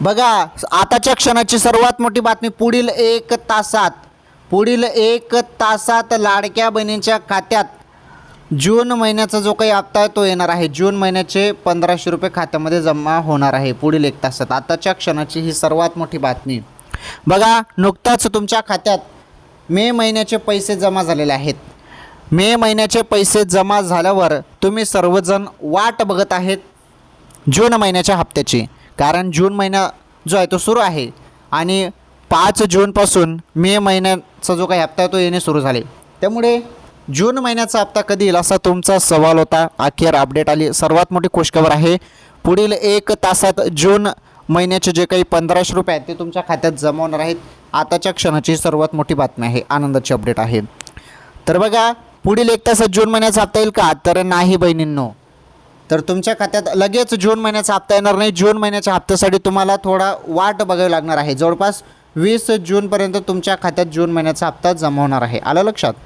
बघा आताच्या क्षणाची सर्वात मोठी बातमी पुढील एक तासात पुढील एक तासात लाडक्या बहिणींच्या खात्यात जून महिन्याचा जो काही हप्ता आहे तो येणार आहे. जून महिन्याचे पंधराशे रुपये खात्यामध्ये जमा होणार आहे पुढील एक तासात. आताच्या क्षणाची ही सर्वात मोठी बातमी. बघा नुकताच तुमच्या खात्यात मे महिन्याचे पैसे जमा झालेले आहेत. मे महिन्याचे पैसे जमा झाल्यावर तुम्ही सर्वजण वाट बघत आहेत जून महिन्याच्या हप्त्याची. कारण जून महिना जो आहे तो सुरू आहे. आणि पाच जूनपासून मे महिन्याचा जो काही हप्ता आहे तो येणे सुरू झाले. त्यामुळे जून महिन्याचा हप्ता कधी येईल असा तुमचा सवाल होता. अखेर अपडेट आली. सर्वात मोठी खुशखबर आहे. पुढील एक तासात जून महिन्याचे जे काही पंधराशे रुपये आहेत ते तुमच्या खात्यात जमा होणार आहेत. आताच्या क्षणाची सर्वात मोठी बातमी आहे. आनंदाची अपडेट आहे. तर बघा पुढील एक तासात जून महिन्याचा हप्ता येईल का? तर नाही बहिणींनो. तर तुमच्या खात्यात लगेच जून महिन्याचा हप्ता येणार नाही. जून महिन्याच्या हप्त्यासाठी तुम्हाला थोडा वाट बघावी लागणार आहे. जवळपास वीस जूनपर्यंत तुमच्या खात्यात जून महिन्याचा हप्ता जमा होणार आहे. आलं लक्षात?